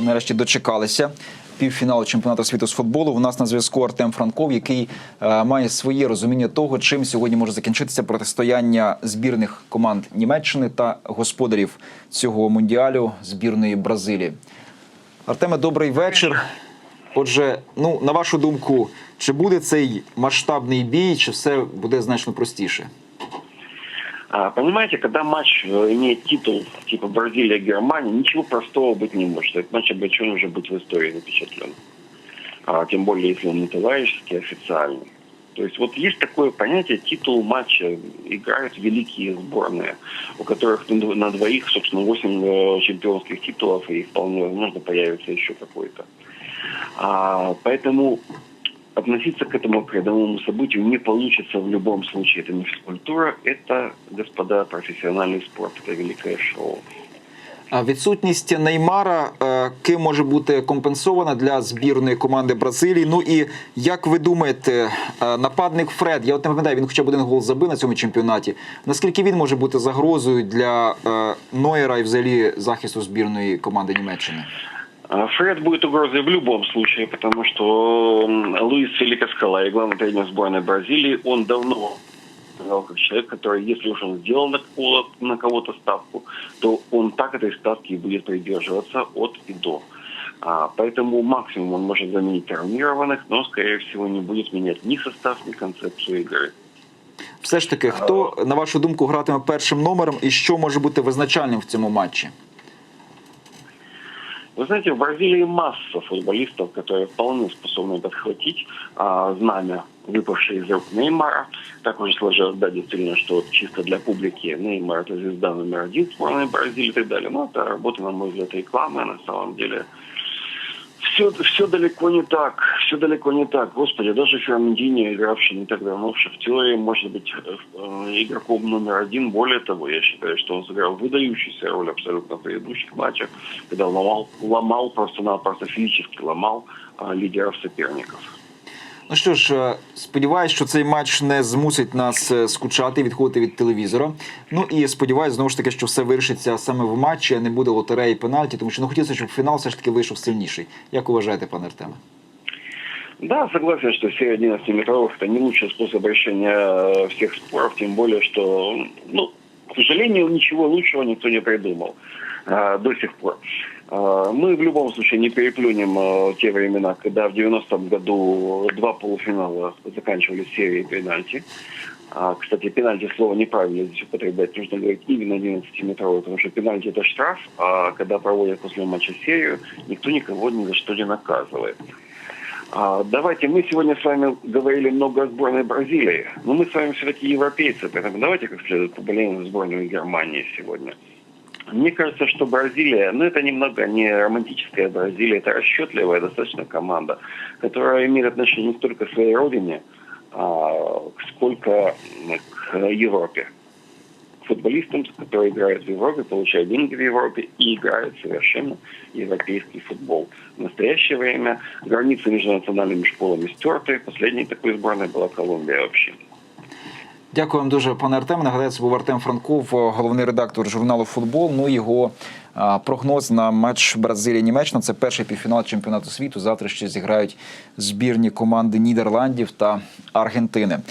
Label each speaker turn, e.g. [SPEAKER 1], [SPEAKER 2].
[SPEAKER 1] нарешті дочекалися півфіналу чемпіонату світу з футболу. У нас на зв'язку Артем Франков, який е, має своє розуміння того, чим сьогодні може закінчитися протистояння збірних команд Німеччини та господарів цього мундіалю збірної Бразилії. Артеме, добрий вечір. Отже, ну на вашу думку, чи буде цей масштабний бій, чи все буде значно простіше?
[SPEAKER 2] А, Понимаете, когда матч э, имеет титул типа Бразилия-Германия, ничего простого быть не может. Этот матч обречен уже быть в истории запечатлен. А, тем более, если он не товарищеский, а официальный. То есть вот есть такое понятие титул матча. Играют великие сборные, у которых на двоих, собственно, 8 э, чемпионских титулов, и вполне возможно появится еще какой-то. Поэтому относиться к этому к рядовому событию не получится в любом случае. Это не физкультура, это, господа, профессиональный спорт, это великое шоу.
[SPEAKER 1] А Відсутність Неймара е, ким може бути компенсована для збірної команди Бразилії. Ну і як ви думаєте, е, нападник Фред, я от не пам'ятаю, він хоча б один гол забив на цьому чемпіонаті. Наскільки він може бути загрозою для е, Нойера і взагалі захисту збірної команди Німеччини?
[SPEAKER 2] А Фред будет угрозой в любом случае, потому что м, Луис Фелика Скала, главный тренер сборной Бразилии, он давно сказал, как человек, который, если уж он сделал на кого- на кого-то ставку, то он так этой ставки и будет придерживаться от и до. А, поэтому максимум он может заменить травмированных, но, скорее всего, не будет менять ни состав, ни концепцию игры.
[SPEAKER 1] Все ж таки, хто на вашу думку гратиме першим номером і що може бути визначальним в цьому матчі?
[SPEAKER 2] Вы знаете, в Бразилии масса футболистов, которые вполне способны подхватить а, знамя, выпавшее из рук Неймара. Так уже сложилось, да, действительно, что чисто для публики Неймар это звезда номер один сборной Бразилии и так далее. Но это работа, на мой взгляд, рекламы, на самом деле. Все, все далеко не так. Все далеко не так. Господи, даже Фермендини, игравший не так давно в Шахтере, может быть э, игроком номер один. Более того, я считаю, что он сыграл выдающуюся роль абсолютно в предыдущих матчах, когда ломал, ломал просто-напросто физически ломал а, лидеров соперников.
[SPEAKER 1] Ну що ж, е, сподіваюсь, що цей матч не змусить нас е, скучати, відходити від телевізора. Ну і сподіваюсь, знову ж таки, що все вирішиться саме в матчі, а не буде лотереї пенальті, тому що ну хотілося, щоб фінал все ж таки вийшов сильніший. Як вважаєте, пане Артеме?
[SPEAKER 2] Да, согласен, что серия 11-метровых это не лучший способ решения э, всех споров, тем более, что, ну, к сожалению, ничего лучшего никто не придумал э, до сих пор. Э, мы в любом случае не переплюнем э, те времена, когда в 90-м году два полуфинала заканчивались серией пенальти. А, кстати, пенальти слово неправильно здесь употреблять. Нужно говорить именно 11-метровый, потому что пенальти это штраф, а когда проводят после матча серию, никто никого ни за что не наказывает. А, Давайте, мы сегодня с вами говорили много о сборной Бразилии, но мы с вами все-таки европейцы, поэтому давайте как следует за сборную Германии сегодня. Мне кажется, что Бразилия, ну это немного не романтическая Бразилия, это расчетливая достаточно команда, которая имеет отношение не столько к своей родине, а, сколько к Европе. Футболистам, которые играют в Европе, получают деньги в Европе и играют совершенно европейский футбол. В настоящее время границы между национальными школами стерты. Последней такой сборной была Колумбия вообще.
[SPEAKER 1] Дякую вам дуже, пане Артеме. Нагадаю, це був Артем Франков, головний редактор журналу Футбол. Ну його а, прогноз на матч Бразилія-Німеччина. Це перший півфінал чемпіонату світу. Завтра ще зіграють збірні команди Нідерландів та Аргентини.